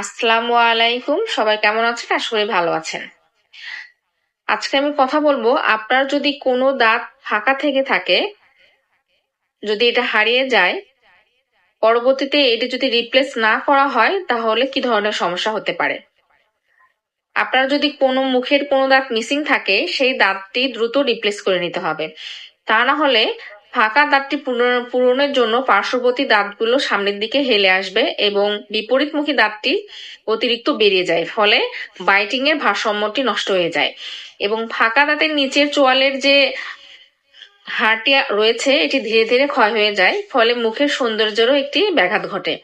আসসালামু আলাইকুম। সবাই কেমন আছেন? করি ভালো আছেন। আজকে আমি কথা বলব, আপনার যদি কোনো দাঁত ফাঁকা থেকে থাকে, যদি এটা হারিয়ে যায়, পরবর্তীতে এটি যদি রিপ্লেস না করা হয়, তাহলে কি ধরনের সমস্যা হতে পারে? আপনার যদি কোনো মুখের কোনো দাঁত মিসিং থাকে, সেই দাঁতটি দ্রুত রিপ্লেস করে নিতে হবে। তা না হলে ফাঁকা দাঁতটি পূরণ- পূরণের জন্য পার্শ্ববর্তী দাঁতগুলো সামনের দিকে হেলে আসবে এবং বিপরীতমুখী দাঁতটি অতিরিক্ত বেরিয়ে যায়, ফলে বাইটিং এর ভারসাম্যটি নষ্ট হয়ে যায়। এবং ফাঁকা দাঁতের নিচের চোয়ালের যে হাড়টি রয়েছে, এটি ধীরে ধীরে ক্ষয় হয়ে যায়, ফলে মুখের সৌন্দর্যেরও একটি ব্যাঘাত ঘটে।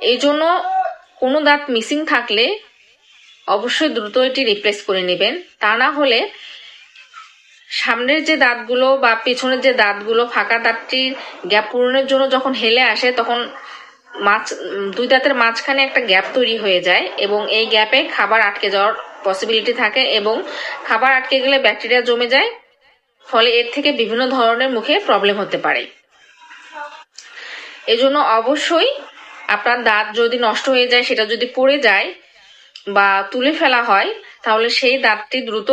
এই জন্য কোনো দাঁত মিসিং থাকলে অবশ্যই দ্রুত এটি রিপ্লেস করে নেবেন। তা না হলে সামনের যে দাঁতগুলো বা পেছনের যে দাঁতগুলো ফাঁকা দাঁতটির গ্যাপ পূরণের জন্য যখন হেলে আসে, তখন মাছ, দুই দাঁতের মাঝখানে একটা গ্যাপ তৈরি হয়ে যায় এবং এই গ্যাপে খাবার আটকে যাওয়ার পসিবিলিটি থাকে এবং খাবার আটকে গেলে ব্যাকটেরিয়া জমে যায়। ফলে এর থেকে বিভিন্ন ধরনের মুখে প্রবলেম হতে পারে। এজন্য অবশ্যই আপনার দাঁত যদি নষ্ট হয়ে যায়, সেটা যদি পড়ে যায় বা তুলে ফেলা হয়, তাহলে সেই দাঁতটি দ্রুত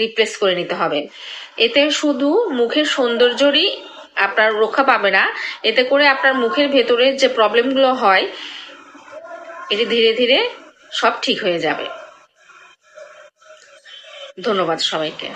রিপ্লেস করে নিতে হবে। এতে শুধু মুখের সৌন্দর্যরই আপনার রক্ষা পাবে না, এতে করে আপনার মুখের ভেতরের যে প্রবলেমগুলো হয়, এটি ধীরে ধীরে সব ঠিক হয়ে যাবে। ধন্যবাদ সবাইকে।